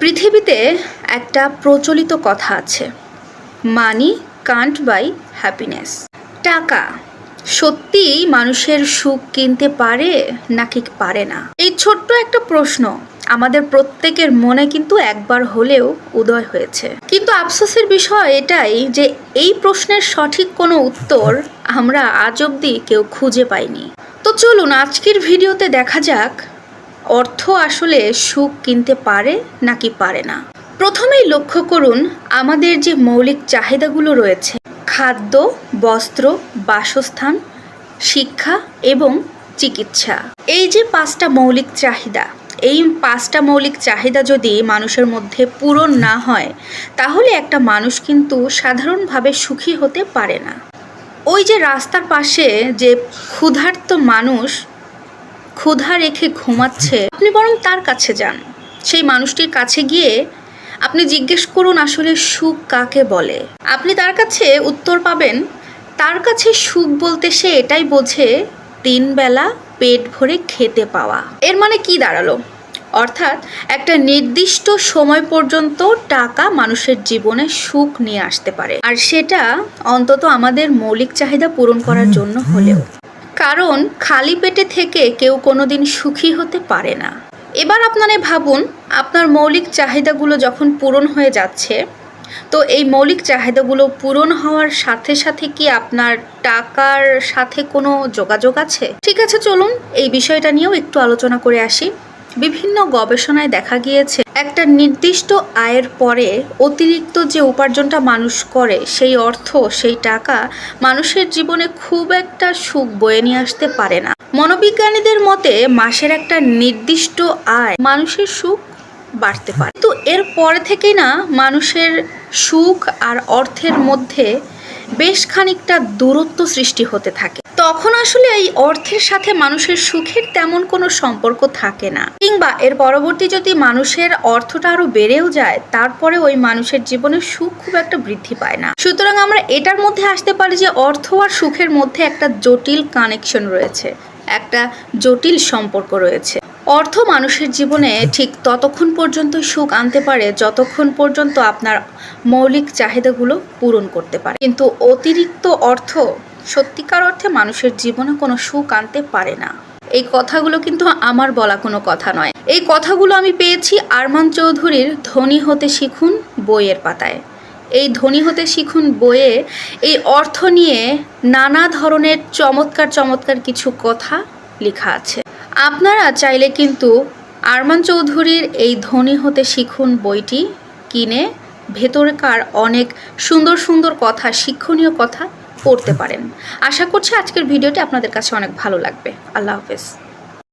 পৃথিবীতে একটা প্রচলিত কথা আছে, মানি কান্ট বাই হ্যাপিনেস। টাকা সত্যিই মানুষের সুখ কিনতে পারে নাকি পারে না? এই ছোট্ট একটা প্রশ্ন আমাদের প্রত্যেকের মনে কিন্তু একবার হলেও উদয় হয়েছে। কিন্তু আফসোসের বিষয় এটাই যে এই প্রশ্নের সঠিক কোনো উত্তর আমরা আজ অবধি কেউ খুঁজে পাইনি। তো চলুন আজকের ভিডিওতে দেখা যাক অর্থ আসলে সুখ কিনতে পারে নাকি পারে না? প্রথমেই লক্ষ্য করুন আমাদের যে মৌলিক চাহিদাগুলো রয়েছে। খাদ্য, বস্ত্র, বাসস্থান, শিক্ষা এবং চিকিৎসা। এই যে পাঁচটা মৌলিক চাহিদা, এই পাঁচটা মৌলিক চাহিদা যদি মানুষের মধ্যে পূরণ না হয়, তাহলে একটা মানুষ কিন্তু সাধারণভাবে সুখী হতে পারে না। ওই যে রাস্তার পাশে যে ক্ষুধার্ত মানুষ ক্ষুধা রেখে ঘুমাচ্ছে। আপনি বরং তার কাছে যান। সেই মানুষটির কাছে গিয়ে আপনি জিজ্ঞেস করুন আসলে সুখ কাকে বলে। আপনি তার কাছে উত্তর পাবেন, তার কাছে সুখ বলতে সে এটাই বোঝে তিন বেলা পেট ভরে খেতে পাওয়া। এর মানে কি দাঁড়াল? অর্থাৎ একটা নির্দিষ্ট সময় পর্যন্ত টাকা মানুষের জীবনে সুখ নিয়ে আসতে পারে। আর সেটা অন্তত আমাদের মৌলিক চাহিদা পূরণ করার জন্য হলেও। কারণ খালি পেটে থেকে কেউ কোনো দিন সুখী হতে পারে না। এবার আপনারা ভাবুন, আপনার মৌলিক চাহিদাগুলো যখন পূরণ হয়ে যাচ্ছে, তো এই মৌলিক চাহিদাগুলো পূরণ হওয়ার সাথে সাথে কি আপনার টাকার সাথে কোনো যোগাযোগ আছে? ঠিক আছে, চলুন এই বিষয়টা নিয়েও একটু আলোচনা করে আসি। বিভিন্ন গবেষণায় দেখা গিয়েছে, একটা নির্দিষ্ট আয়ের পরে অতিরিক্ত যে উপার্জনটা মানুষ করে, সেই অর্থ, সেই টাকা মানুষের জীবনে খুব একটা সুখ বয়ে নিয়ে আসতে পারে না। মনোবিজ্ঞানীদের মতে, মাসের একটা নির্দিষ্ট আয় মানুষের সুখ বাড়তে পারে। তো এর পরে থেকেই না, মানুষের সুখ আর অর্থের মধ্যে বেশ খানিকটা দূরত্ব সৃষ্টি হতে থাকে। তখন আসলে এই অর্থের সাথে মানুষের সুখের তেমন কোনো সম্পর্ক থাকে না। কিংবা এর পরবর্তী যদি মানুষের অর্থটা আরও বেড়েও যায় তারপরে ওই মানুষের জীবনে সুখ খুব একটা বৃদ্ধি পায় না। সুতরাং আমরা এটার মধ্যে আসতে পারি যে অর্থ আর সুখের মধ্যে একটা জটিল কানেকশন রয়েছে, একটা জটিল সম্পর্ক রয়েছে। অর্থ মানুষের জীবনে ঠিক ততক্ষণ পর্যন্ত সুখ আনতে পারে, যতক্ষণ পর্যন্ত আপনার মৌলিক চাহিদাগুলো পূরণ করতে পারে। কিন্তু অতিরিক্ত অর্থ সত্যিকার অর্থে মানুষের জীবনে কোনো সুখ আনতে পারে না। এই কথাগুলো কিন্তু আমার বলা কোনো কথা নয়। এই কথাগুলো আমি পেয়েছি আরমান চৌধুরীর ধনী হতে শিখুন বইয়ের পাতায়। এই ধনী হতে শিখুন বইয়ে এই অর্থ নিয়ে নানা ধরনের চমৎকার চমৎকার কিছু কথা লেখা আছে। আপনারা চাইলে কিন্তু আরমান চৌধুরীর এই ধনী হতে শিখুন বইটি কিনে। ভেতরকার অনেক সুন্দর সুন্দর কথা, শিক্ষণীয় কথা পড়তে পারেন। আশা করছি আজকের ভিডিওটি আপনাদের কাছে অনেক ভালো লাগবে। আল্লাহ হাফেজ।